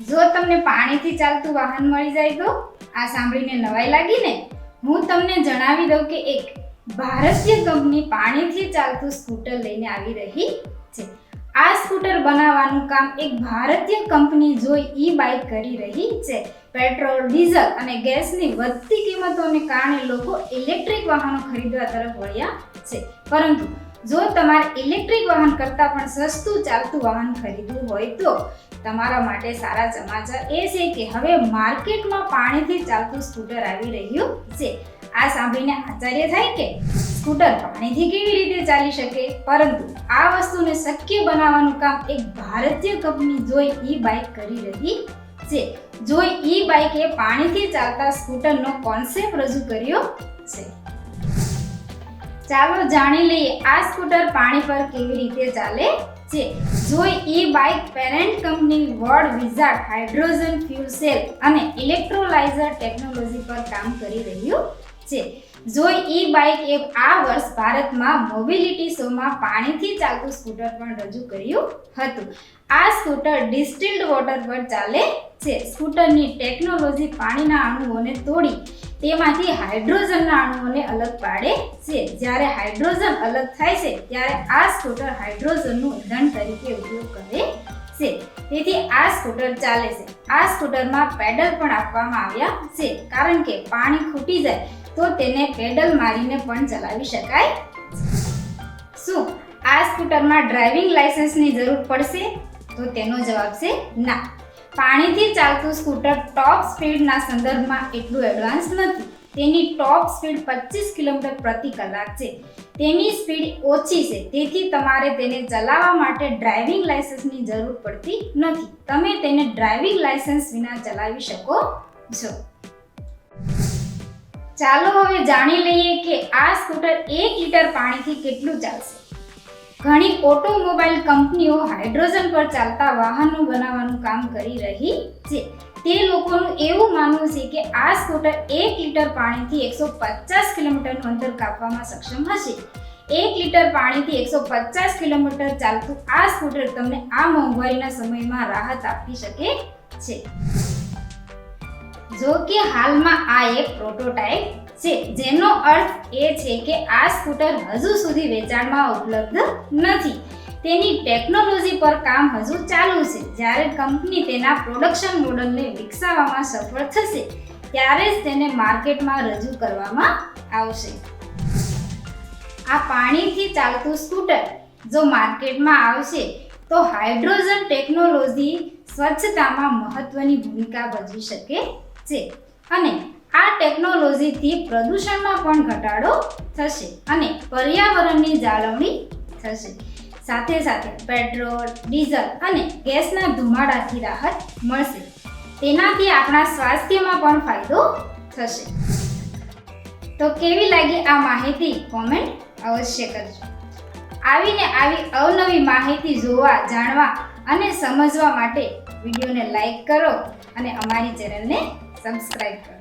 જો તમને પાણીથી ચાલતું વાહન મળી જાય તો આ સાંભળીને નવાઈ લાગી ને? હું તમને જણાવી દઉં કે એક ભારતીય કંપની પાણીથી ચાલતું સ્કૂટર લઈને આવી રહી છે. આ સ્કૂટર બનાવવાનું કામ એક ભારતીય કંપની જોઈ ઈ બાઇક કરી રહી છે. પેટ્રોલ, ડીઝલ અને ગેસની વધતી કિંમતોને કારણે લોકો ઇલેક્ટ્રિક વાહનો ખરીદવા તરફ વળ્યા છે. પરંતુ જો તમારે ઇલેક્ટ્રિક વાહન કરતાં પણ સસ્તું ચાલતું વાહન ખરીદવું હોય તો તમારા માટે સારા સમાચાર એ છે કે હવે માર્કેટમાં પાણીથી ચાલતું સ્કૂટર આવી રહ્યું છે. આ સાંભળીને આશ્ચર્ય થાય કે સ્કૂટર પાણીથી કેવી રીતે ચાલી શકે? પરંતુ આ વસ્તુને શક્ય બનાવવાનું કામ એક ભારતીય કંપની જોઈ ઈ બાઇક કરી રહી છે. જોઈ ઈ બાઇકે પાણીથી ચાલતા સ્કૂટરનો કોન્સેપ્ટ રજૂ કર્યો છે. ચાલો જાણી લઈએ આ સ્કૂટર પાણી પર કેવી રીતે ચાલે છે. જોઈ ઈ bike parent company Wardwizard hydrogen fuel cell અને ઇલેક્ટ્રોલાઇઝર ટેકનોલોજી પર કામ કરી રહ્યું છે. જોઈ ઈ બાઇક એ આ વર્ષ ભારતમાં મોબિલિટી શોમાં પાણીથી ચાલતું સ્કૂટર પણ રજૂ કર્યું હતું. આ સ્કૂટર ડિસ્ટિલ્ડ વોટર પર ચાલે છે. સ્કૂટરની ટેકનોલોજી પાણીના અણુઓને તોડી તેમાંથી હાઇડ્રોજનના અણુઓને અલગ પાડે છે. જ્યારે હાઇડ્રોજન અલગ થાય છે, ત્યારે આ સ્કૂટર હાઇડ્રોજનનું ઇંધણ તરીકે ઉપયોગ કરે છે. તેથી આ સ્કૂટર ચાલે છે. આ સ્કૂટરમાં પેડલ પણ આપવામાં આવ્યા છે. કારણ કે પાણી ખૂટી જાય, તો તેને પેડલ મારીને પણ ચલાવી શકાય શું? આ સ્કૂટરમાં ડ્રાઇવિંગ લાયસન્સની જરૂર પડશે? તો તેનો જવાબ છે ના. પાણીથી ચાલતું સ્કૂટર ટોપ સ્પીડના સંદર્ભમાં એટલું એડવાન્સ નથી. તેની ટોપ સ્પીડ પચીસ કિલોમીટર પ્રતિ કલાક છે. તેની સ્પીડ ઓછી છે, તેથી તમારે તેને ચલાવવા માટે ડ્રાઇવિંગ લાયસન્સની જરૂર પડતી નથી. તમે તેને ડ્રાઇવિંગ લાયસન્સ વિના ચલાવી શકો છો. ચાલો હવે જાણી લઈએ કે આ સ્કૂટર એક લીટર પાણીથી કેટલું ચાલશે. ઘણી ઓટોમોબાઈલ કંપનીઓ હાઇડ્રોજન પર ચાલતા વાહનો બનાવવાનું કામ કરી રહી છે. તે લોકોનું એવું માનવું છે કે આ સ્કૂટર એક લીટર પાણીથી એકસો પચાસ કિલોમીટરનું અંતર કાપવામાં સક્ષમ હશે. એક લીટર પાણીથી એકસો પચાસ કિલોમીટર ચાલતું આ સ્કૂટર તમને આ મોંઘવારીના સમયમાં રાહત આપી શકે છે. જો કે હાલમાં આ એક પ્રોટોટાઇપ છે જેનો અર્થ એ છે કે આ સ્કૂટર હજુ સુધી વેચાણમાં ઉપલબ્ધ નથી. તેની ટેકનોલોજી પર કામ હજુ ચાલુ છે. જ્યારે કંપની તેના પ્રોડક્શન મોડલને વિકસાવવામાં સફળ થશે, ત્યારે જ તેને માર્કેટમાં રજૂ કરવામાં આવશે. આ પાણીથી ચાલતું સ્કૂટર જો માર્કેટમાં આવશે, તો હાઇડ્રોજન ટેકનોલોજી સ્વચ્છતામાં મહત્વની ભૂમિકા ભજવી શકે છે. અને આ ટેકનોલોજીથી પ્રદૂષણમાં પણ ઘટાડો થશે અને પર્યાવરણની જાળવણી થશે. સાથે સાથે પેટ્રોલ, ડીઝલ અને ગેસના ધુમાડાથી રાહત મળશે. તેનાથી આપણા સ્વાસ્થ્યમાં પણ ફાયદો થશે. તો કેવી લાગી આ માહિતી? કોમેન્ટ અવશ્ય કરજો. આવીને આવી અવનવી માહિતી જોવા, જાણવા અને સમજવા માટે વિડીયોને લાઈક કરો અને અમારી ચેનલને સબસ્ક્રાઈબ કરો.